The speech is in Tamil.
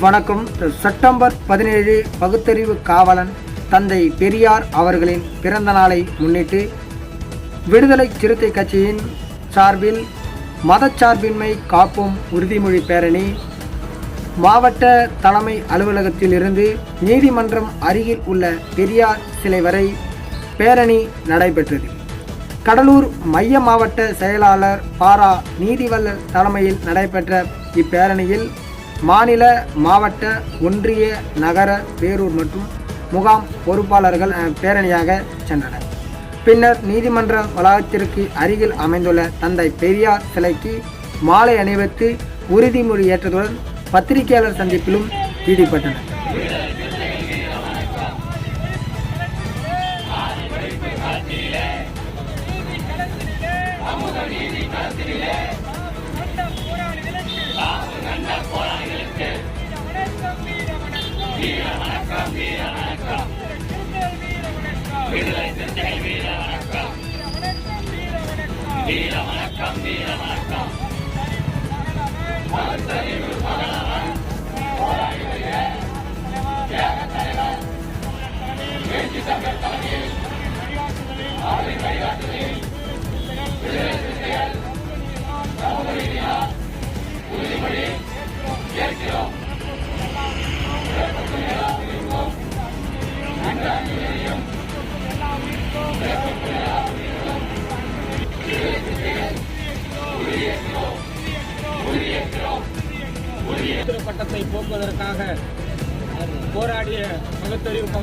வணக்கம். செப்டம்பர் பதினேழு பகுத்தறிவு காவலன் தந்தை பெரியார் அவர்களின் பிறந்த நாளை முன்னிட்டு விடுதலை சிறுத்தை கட்சியின் சார்பில் மதச்சார்பின்மை காப்போம் உறுதிமொழி பேரணி மாவட்ட தலைமை அலுவலகத்திலிருந்து நீதிமன்றம் அருகில் உள்ள பெரியார் சிலை வரை பேரணி நடைபெற்றது. கடலூர் மைய மாவட்ட செயலாளர் பாரா நீதிவல்லர் தலைமையில் நடைபெற்ற இப்பேரணியில் மாநில மாவட்ட ஒன்றிய நகர பேரூர் மற்றும் முகாம் பொறுப்பாளர்கள் பேரணியாக சென்றனர். பின்னர் நீதிமன்ற வளாகத்திற்கு அருகில் அமைந்துள்ள தந்தை பெரியார் சிலைக்கு மாலை அணிவித்து உறுதிமொழி ஏற்றதுடன் பத்திரிகையாளர் சந்திப்பிலும் ஈடுபட்டனர். பட்டத்தை போக்குவதற்காக போராடிய பகுத்தறிவு